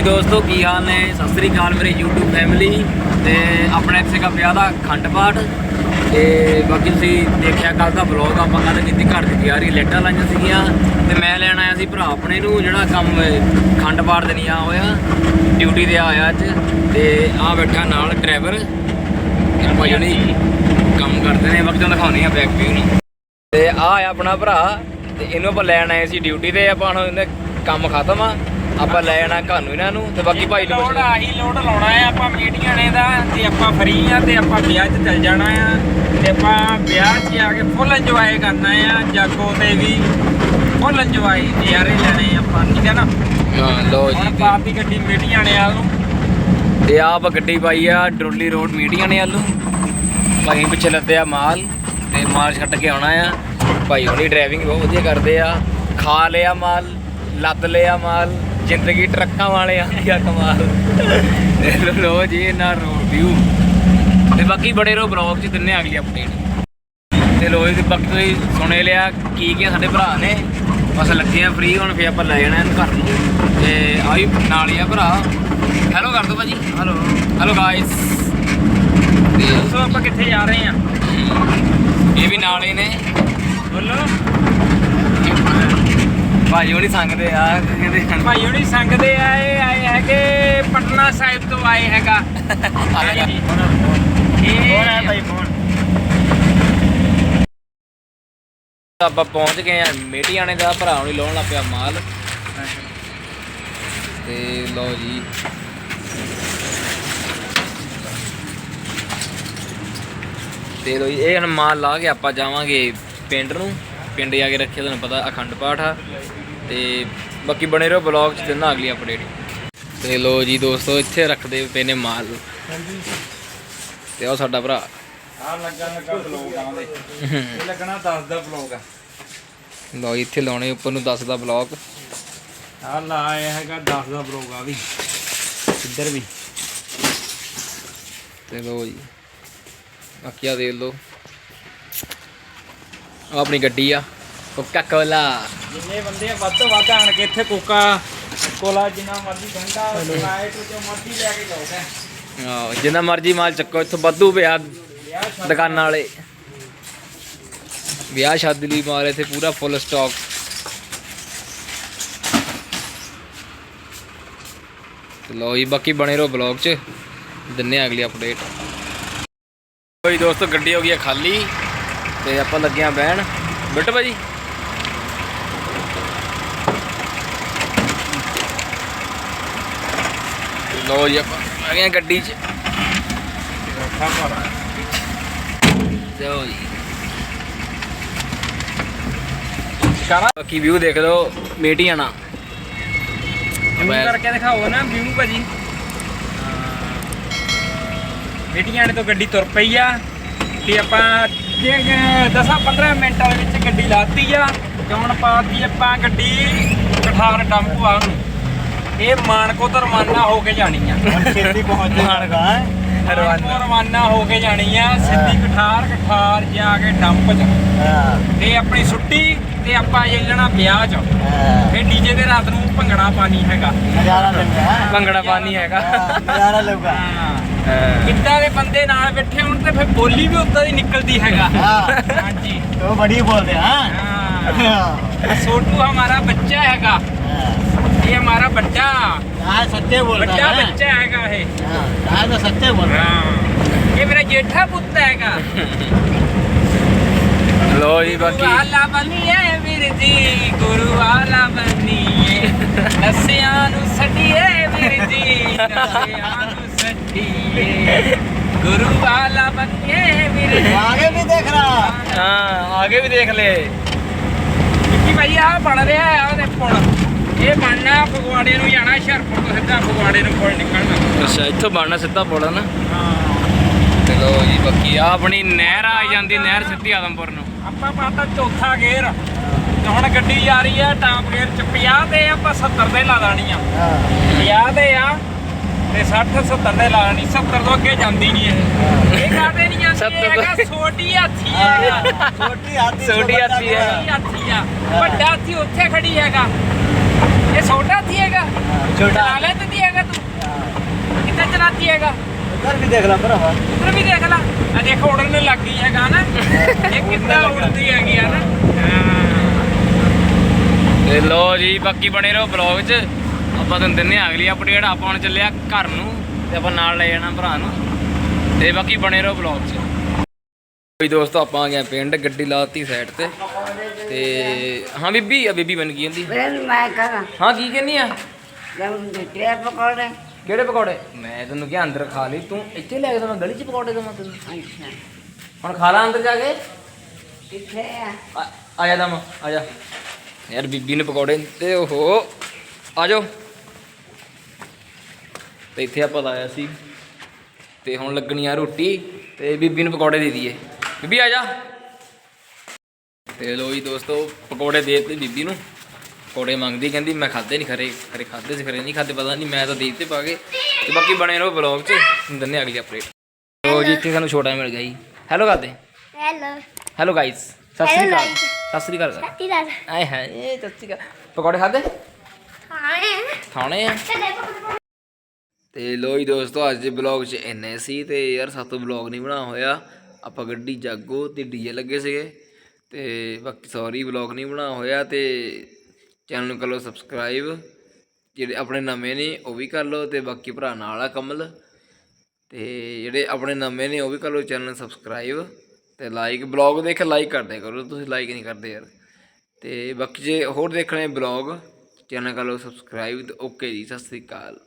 ਹਾਂਜੀ ਦੋਸਤੋ, ਕੀ ਹਾਲ ਨੇ? ਸਤਿ ਸ੍ਰੀ ਅਕਾਲ ਮੇਰੇ YouTube ਫੈਮਿਲੀ ਤੇ ਆਪਣਾ ਇੱਥੇ ਦਾ ਵਿਆਹ ਦਾ ਖੰਡ ਪਾਠ। ਤੇ ਬਾਕੀ ਤੁਸੀਂ ਦੇਖਿਆ ਕੱਲ ਦਾ ਵਲੌਗ ਆਪਾਂ ਕੱਲ ਕੀਤੀ, ਘਰ ਦੀ ਤਿਆਰੀ ਲੈਟਾਂ ਲਾਈਆਂ ਸੀਗੀਆਂ। ਤੇ ਮੈਂ ਲੈਣ ਆਇਆ ਸੀ ਭਰਾ ਆਪਣੇ ਨੂੰ, ਜਿਹੜਾ ਕੰਮ ਖੰਡ ਪਾਠ ਦੇ ਨਹੀਂ ਆ ਹੋਇਆ। ਡਿਊਟੀ ਤੇ ਆਇਆ ਅੱਜ। ਤੇ ਆ ਬੈਠਾ ਨਾਲ ਡਰਾਈਵਰ ਇਹ ਭਾਈ ਕੰਮ ਕਰਦੇ ਨੇ ਵਕਤ ਦਿਖਾਉਣੀ ਆ ਬੈਕ ਵੀ ਨੂੰ। ਤੇ ਆ ਆ ਆਪਣਾ ਭਰਾ। ਤੇ ਇਹਨੂੰ ਆਪਾਂ ਲੈਣ ਆਏ ਸੀ ਡਿਊਟੀ ਤੇ, ਆਪਾਂ ਹੁਣ ਇਹਨੇ ਕੰਮ ਖਤਮ ਆ। ਆਪਾਂ ਲੈ ਆਣਾ ਘਰ ਨੂੰ ਇਹਨਾਂ ਨੂੰ ਤੇ ਬਾਕੀ ਭਾਈ ਨੂੰ ਲੋਡ ਆਹੀ ਲੋਡ ਲਾਉਣਾ ਆ ਆਪਾਂ ਮੀਟਿੰਗਾਂ ਨੇ ਦਾ ਤੇ ਆਪਾਂ ਫਰੀ ਆ ਤੇ ਆਪਾਂ ਵਿਆਹ 'ਚ ਚੱਲ ਜਾਣਾ ਆ। ਤੇ ਆਪਾਂ ਵਿਆਹ 'ਚ ਆ ਕੇ ਫੁੱਲ ਇੰਜੋਏ ਕਰਨਾ ਆ ਜਾਗੋ ਤੇ ਵੀ ਫੁੱਲ ਇੰਜੋਏ ਨਜ਼ਾਰੇ ਲੈਣੇ ਆਪਾਂ ਠੀਕ ਹੈ ਨਾ? ਹਾਂ ਲੋ ਹੁਣ ਜੀ ਪਾਤੀ ਗੱਡੀ ਮੀਟਿੰਗਾਂ ਨੇ ਆਲ ਨੂੰ। ਤੇ ਆਪ ਗੱਡੀ ਪਾਈ ਆ ਡਰੋਲੀ ਰੋਡ ਮੀਟਿੰਗਾਂ ਨੇ। ਆਲੂ ਭਾਈ ਪਿੱਛੇ ਲੱਦੇ ਆ ਮਾਲ ਤੇ ਮਾਲ ਛੱਡ ਕੇ ਆਉਣਾ ਆ। ਭਾਈ ਹੁਣੀ ਡਰਾਈਵਿੰਗ ਬਹੁਤ ਵਧੀਆ ਕਰਦੇ ਆ। ਖਾ ਲਿਆ ਮਾਲ ਲੱਦ ਲਿਆ ਮਾਲ। ਜ਼ਿੰਦਗੀ ਟਰੱਕਾਂ ਵਾਲੇ ਆ। ਕੀ ਕਮਾਲ। ਲੋ ਜੀ ਇਹਨਾਂ ਰੋਡ ਵਿਊ ਤੇ ਬਾਕੀ ਬੜੇ ਰੋ ਬਲੌਗ ਚ ਦਿੰਨੇ ਅਗਲੀ ਅਪਡੇਟ ਤੇ ਲੋ ਜੀ ਬਾਕੀ ਤੁਸੀਂ ਸੁਣੇ ਲਿਆ ਕੀ ਕੀ ਸਾਡੇ ਭਰਾ ਨੇ। ਬਸ ਲੱਗੇ ਆ ਫ੍ਰੀ ਹੁਣ ਫੇ ਆਪਾਂ ਲੈ ਜਾਣਾ ਇਹਨੂੰ ਘਰ ਨੂੰ। ਤੇ ਆਹੀ ਨਾਲ ਹੀ ਆ ਭਰਾ। ਹੈਲੋ ਕਰ ਦੋ ਭਾਜੀ। ਹੈਲੋ ਹੈਲੋ ਗਾਇਸ ਤੇ ਦੱਸੋ ਆਪਾਂ ਕਿੱਥੇ ਜਾ ਰਹੇ ਆ? ਇਹ ਵੀ ਨਾਲ ਹੀ ਨੇ। ਬੋਲੋ। ਭਾਜੀ ਹੁਣੀ ਸੰਗਦੇ ਆ ਕਹਿੰਦੇ ਭਾਈ ਹੁਣੀ ਸੰਗ ਦੇ ਆਏ ਆਏ ਹੈਗੇ ਪਟਨਾ ਸਾਹਿਬ ਤੋਂ ਆਏ ਹੈਗਾ। ਇਹ ਆਪਾਂ ਪਹੁੰਚ ਗਏ ਆ ਮੇਟੀਆਣੇ ਦਾ ਭਰਾ ਹੁਣੀ ਲਾਉਣ ਲੱਗ ਪਿਆ ਮਾਲ। ਤੇ ਲਓ ਜੀ। ਤੇ ਲਓ ਜੀ ਇਹ ਹੁਣ ਮਾਲ ਲਾ ਕੇ ਆਪਾਂ ਜਾਵਾਂਗੇ ਪਿੰਡ ਨੂੰ। ਪਿੰਡ ਜਾ ਕੇ ਰੱਖਿਆ ਤੁਹਾਨੂੰ ਪਤਾ ਅਖੰਡ ਪਾਠ ਆ। ਤੇ ਬਾਕੀ ਬਣੇ ਰਹੋ ਬਲੌਗ ਚ ਦਿੰਦਾ ਅਗਲੀ ਅਪਡੇਟ ਤੇ ਲਓ ਜੀ ਦੋਸਤੋ ਇੱਥੇ ਰੱਖਦੇ ਪਏ ਨੇ ਮਾਲ। ਤੇ ਉਹ ਸਾਡਾ ਭਰਾ। ਆ ਲੱਗਾ ਲੱਗਾ ਬਲੌਗ ਆਉਂਦੇ ਇਹ ਲੱਗਣਾ 10 ਦਾ ਬਲੌਗ ਆ। ਲਓ ਜੀ ਇੱਥੇ ਲਾਉਣੇ ਉੱਪਰ ਨੂੰ 10 ਦਾ ਬਲੌਗ ਆ ਲਾਇਆ ਹੈਗਾ 10 ਦਾ ਬਲੌਗ ਆ ਵੀ। ਇੱਧਰ ਵੀ। ਤੇ ਲਓ ਜੀ। ਬਾਕੀ ਆ ਦੇਖ ਲਓ। ਆਹ ਆਪਣੀ ਗੱਡੀ ਆ ਕੋਕਾ ਕੋਲਾ ਜਿੰਨੇ ਬੰਦੇ ਆ ਵੱਧ ਤੋਂ ਵੱਧ ਆਣ ਕੇ ਇੱਥੇ ਕੋਕਾ ਕੋਲਾ ਜਿੰਨਾ ਮਰਜ਼ੀ ਠੰਡਾ ਸਪਰਾਈਟ ਜੋ ਮਰਜ਼ੀ ਲੈ ਕੇ ਜਾਓਗੇ ਆਹ ਜਿੰਨਾ ਮਰਜ਼ੀ ਮਾਲ ਚੱਕੋ ਇੱਥੋਂ ਵਾਧੂ ਪਿਆ ਵਿਆਹ ਸ਼ਾਦੀ ਦੁਕਾਨਾਂ ਵਾਲੇ। ਵਿਆਹ ਸ਼ਾਦੀ ਲਈ ਮਾਲ ਇੱਥੇ ਪੂਰਾ ਫੁੱਲ ਸਟਾਕ ਤੇ ਲਓ ਜੀ ਬਾਕੀ ਬਣੇ ਰਹੋ ਬਲੌਗ 'ਚ। ਦਿੰਨੇ ਆ ਅਗਲੀ ਅਪਡੇਟ ਕੋਈ ਦੋਸਤੋ ਗੱਡੀ ਹੋ ਗਈ ਹੈ ਖਾਲੀ। ਤੇ ਆਪਾਂ ਲੱਗੇ ਆ ਬਹਿਣ। ਬਿੱਟ ਭਾਜੀ। ਲਓ ਜੀ ਆਪਾਂ ਆ ਗਏ ਆ ਗੱਡੀ 'ਚ। ਲਓ ਜੀ। ਕਰਾਂ ਬਾਕੀ ਵਿਊ ਦੇਖ ਲਓ ਮੇਟੀਆਣਾ ਜ਼ੂਮ ਕਰਕੇ ਦਿਖਾਓ ਨਾ ਵਿਊ ਭਾਜੀ। ਬੇਟੀਆਂ ਨੇ ਤੋਂ ਗੱਡੀ ਤੁਰ ਪਈ ਆ। ਤੇ ਆਪਾਂ 10-15 ਮਿੰਟਾਂ ਦੇ ਵਿੱਚ ਗੱਡੀ ਲਾਤੀ ਆ ਹੁਣ ਪਾਤੀ ਆਪਾਂ ਗੱਡੀ ਕਠਾਰ ਡੰਪੂ ਨੂੰ। ਇਹ ਮਾਨਕੋ ਤੋਂ ਰਵਾਨਾ ਹੋ ਕੇ ਜਾਣੀ ਆ। ਛੇਤੀ ਪਹੁੰਚ ਜਾਣਗਾ ਰਵਾਨਾ। ਰਵਾਨਾ ਹੋ ਕੇ ਜਾਣੀ ਆ ਸਿੱਧੀ ਕਠਾਰ ਕਠਾਰ ਜਾ ਕੇ ਡੰਪ ਚ। ਤੇ ਆਪਣੀ ਛੁੱਟੀ ਤੇ ਆਪਾਂ ਜੇ ਜਾਣਾ ਵਿਆਹ ਚ। ਹਾਂ। ਫੇ ਡੀਜੇ ਦੇ ਰਾਤ ਨੂੰ ਭੰਗੜਾ ਪਾਣੀ ਹੈਗਾ। ਨਜ਼ਾਰਾ ਹੈ? ਭੰਗੜਾ ਪਾਣੀ ਹੈਗਾ। ਨਜ਼ਾਰਾ ਲਊਗਾ। ਹਾਂ। ਕਿੱਦਾਂ ਦੇ ਬੰਦੇ ਨਾਲ ਬੈਠੇ ਹੁਣ ਤੇ ਫਿਰ ਬੋਲੀ ਵੀ ਉੱਦਾਂ ਦੀ ਨਿਕਲਦੀ ਹੈਗਾ ਹਾਂ ਹਾਂਜੀ तो बड़ी बोलते हैं हाँ? ਹਾਂ हाँ ਸੋਟੂ ਹਮਾਰਾ ਬੱਚਾ ਹੈਗਾ ਇਹ ਹਮਾਰਾ ਬੱਚਾ हाँ, सत्य बोल ਬੱਚਾ रहा है ਬੱਚਾ ਹੈਗਾ ਇਹ हाँ, हाँ, तो सत्य बोल रहा ਹਾਂ ਇਹ ਮੇਰਾ ਜੇਠਾ ਪੁੱਤ ਹੈਗਾ ਲੋ ਜੀ ਬਾਕੀ ਵਾਲਾ ਬਣੀਏ ਵੀਰ ਜੀ ਗੁਰੂ ਵਾਲਾ ਬਣੀਏ ਨਸਿਆਂ ਨੂੰ ਛੱਡੀਏ ਵੀਰ ਜੀ ਨਸਿਆਂ ਨੂੰ ਛੱਡੀਏ ਗੁਰੂ ਵਾਲਾ ਬਣੀਏ ਵੀਰ है ਜੀ आगे भी देख रहा ਹਾਂ ਆਗੇ ਵੀ ਦੇਖ ਲੈ ਕੀ ਭਾਈ ਆ ਬਣ ਰਿਹਾ ਆ ਉਹਦੇ ਪੁਲ ਇਹ ਬਣਨਾ ਫਗਵਾੜੇ ਨੂੰ ਜਾਣਾ ਹੁਸ਼ਿਆਰਪੁਰ ਤੋਂ ਸਿੱਧਾ ਫਗਵਾੜੇ ਨੂੰ ਪੁਲ ਨਿਕਲਣਾ ਅੱਛਾ ਇੱਥੋਂ ਬਣਨਾ ਸਿੱਧਾ ਪੁਲ ਨਾ ਹਾਂ ਤੇ ਲੋ ਜੀ ਬਾਕੀ ਆ ਆਪਣੀ ਨਹਿਰ ਆ ਜਾਂਦੀ ਨਹਿਰ ਸਿੱਧੀ ਆਦਮਪੁਰ ਨੂੰ ਆਪਾਂ ਪਾਤਾ ਚੌਥਾ ਗੇਅਰ ਤੇ ਹੁਣ ਗੱਡੀ ਜਾ ਰਹੀ ਆ ਟਾਪ ਗੇਅਰ ਚ 50 ਤੇ ਆਪਾਂ 70 ਤੇ ਲਾ ਦੇਣੀ ਆ हाँ, 50 ਤੇ ਆ ਤੇ 60 70 ਦੇ ਲਾ ਨਹੀਂ 70 ਤੋਂ ਅੱਗੇ ਜਾਂਦੀ ਨਹੀਂ ਇਹ। ਇਹ ਕਾਹਦੇ ਨਹੀਂ ਜਾਂਦੀ ਹੈਗਾ ਛੋਟੀ ਹਾਥੀ ਹੈਗਾ ਛੋਟੀ ਹਾਥੀ ਛੋਟੀ ਹਾਥੀ ਹੈ ਹਾਥੀ ਆ। ਵੱਡਾ ਹਾਥੀ ਉੱਥੇ ਖੜੀ ਹੈਗਾ। ਇਹ ਛੋਟਾ ਹਾਥੀ ਹੈਗਾ। ਛੋਟਾ। ਹਾਲੇ ਤੇ ਦੀ ਹੈਗਾ ਤੂੰ। ਕਿੱਥੇ ਚਲਾਤੀ ਹੈਗਾ? ਉਧਰ ਵੀ ਦੇਖ ਲੈ ਭਰਾਵਾ। ਉਧਰ ਵੀ ਦੇਖ ਲੈ। ਆ ਦੇਖ ਉੜਨ ਲੱਗ ਗਈ ਹੈਗਾ ਨਾ। ਇਹ ਕਿੱਦਾਂ ਉੜਦੀ ਹੈਗੀ ਆ ਨਾ। ਲੋ ਜੀ ਬਾਕੀ ਬਣੇ ਰਹੋ ਬਲੌਗ 'ਚ। ਆਪਾਂ ਤੁਹਾਨੂੰ ਦਿੰਨੇ ਆ ਅਗਲੀ ਅਪਡੇਟ ਆਪਾਂ ਹੁਣ ਚੱਲਿਆ ਘਰ ਨੂੰ ਤੇ ਆਪਾਂ ਨਾਲ ਲੈ ਜਾਣਾ ਭਰਾ ਨੂੰ। ਤੇ ਬਾਕੀ ਬਣੇ ਰਹੋ ਬਲੌਗ 'ਚ। ਕੋਈ ਦੋਸਤੋ ਆਪਾਂ ਆ ਗਏ ਪਿੰਡ ਗੱਡੀ ਲਾਤੀ ਸਾਈਡ ਤੇ। ਤੇ ਹਾਂ ਬੀਬੀ ਆ ਬੀਬੀ ਬਣ ਗਈ ਫਿਰ ਮੈਂ ਕਰਾਂ ਹਾਂ ਕੀ ਕਹਿੰਨੀ ਆ? ਪਕੌੜੇ। ਕਿਹੜੇ ਪਕੌੜੇ? ਮੈਂ ਤੈਨੂੰ ਕਿਹਾ ਅੰਦਰ ਖਾ ਲਈ ਤੂੰ ਇੱਥੇ ਲੈ ਕੇ ਦਵਾਂ ਗਲੀ 'ਚ ਪਕੌੜੇ ਦਵਾਂ ਤੈਨੂੰ? ਅੱਛਾ। ਹੁਣ ਖਾ ਲਾ ਅੰਦਰ ਜਾ ਕੇ। ਕਿੱਥੇ ਆ? ਆ ਆ ਜਾ ਦਮ ਆ ਜਾ। ਯਾਰ ਬੀਬੀ ਨੇ ਪਕੌੜੇ ਤੇ ਓਹੋ। ਆ ਜਾਓ। ਤੇ ਇੱਥੇ ਆਪਾਂ ਲਾਇਆ ਸੀ। ਤੇ ਹੁਣ ਲੱਗਣੀ ਆ ਰੋਟੀ ਤੇ ਬੀਬੀ ਨੂੰ ਪਕੌੜੇ ਦੇ ਦਈਏ। ਬੀਬੀ ਆ ਜਾ। ਤੇ ਲੋ ਜੀ ਦੋਸਤੋ ਪਕੌੜੇ ਦੇ ਦਿੱਤੇ ਬੀਬੀ ਨੂੰ। ਪਕੌੜੇ ਮੰਗਦੀ ਕਹਿੰਦੀ ਮੈਂ ਖਾਦੇ ਨਹੀਂ ਖਰੇ ਖਰੇ ਖਾਦੇ ਸੀ ਖਰੇ ਨਹੀਂ ਖਾਦੇ ਪਤਾ ਨਹੀਂ ਮੈਂ ਤਾਂ ਦੇ ਦਿੱਤੇ ਪਾ ਕੇ। ਤੇ ਬਾਕੀ ਬਣੇ ਰਹੋ ਬਲੌਗ 'ਚ ਦੰਨੇ ਅਗਲੀ ਅਪਡੇਟ ਲੋ ਜੀ ਇੱਥੇ ਸਾਨੂੰ ਛੋਟਾ ਮਿਲ ਗਿਆ ਜੀ। ਹੈਲੋ ਕਰਦੇ hello hello guys Sat Sri ਅਕਾਲ. ਸਤਿ ਸ੍ਰੀ ਅਕਾਲ। ਸੱਤੀ ਦਾ ਆਏ ਹੈ ਇਹ ਸਤਿ ਸ੍ਰੀ ਅਕਾਲ। ਪਕੌੜੇ ਖਾਦੇ ਹਾਂ ਖਾਣੇ ਆ? ਤੇ ਲੋ ਜੀ ਦੋਸਤੋ, ਅੱਜ ਦੇ ਬਲੌਗ 'ਚ ਇੰਨੇ ਸੀ ਤੇ ਯਾਰ ਸਾਤੋਂ ਬਲੌਗ ਨਹੀਂ ਬਣਾ ਹੋਇਆ। ਆਪਾਂ ਗੱਡੀ ਜਾਗੋ ਤੇ ਡੀਜੇ ਲੱਗੇ ਸੀਗੇ ਤੇ ਬਾਕੀ ਸੌਰੀ ਬਲੌਗ ਨਹੀਂ ਬਣਾ ਹੋਇਆ ਤੇ ਚੈਨਲ ਨੂੰ ਕਰ ਲਓ ਸਬਸਕ੍ਰਾਈਬ ਜਿਹੜੇ ਆਪਣੇ ਨਵੇਂ ਨੇ, ਉਹ ਵੀ ਕਰ ਲਓ ਤੇ ਬਾਕੀ ਭਰਾ ਨਾਲ ਆ ਕਮਲ। ਤੇ ਜਿਹੜੇ ਆਪਣੇ ਨਵੇਂ ਨੇ, ਉਹ ਵੀ ਕਰ ਲਓ ਚੈਨਲ ਨੂੰ ਸਬਸਕ੍ਰਾਈਬ ਤੇ ਲਾਈਕ ਬਲੌਗ ਦੇਖ ਲਾਈਕ ਕਰਦੇ ਕਰੋ। ਤੁਸੀਂ ਲਾਈਕ ਨਹੀਂ ਕਰਦੇ ਯਾਰ। ਤੇ ਬਾਕੀ ਜੇ ਹੋਰ ਦੇਖਣੇ ਬਲੌਗ ਚੈਨਲ ਕਰ ਲਓ ਸਬਸਕ੍ਰਾਈਬ ਤੇ ਓਕੇ ਜੀ, ਸਤਿ ਸ੍ਰੀ ਅਕਾਲ।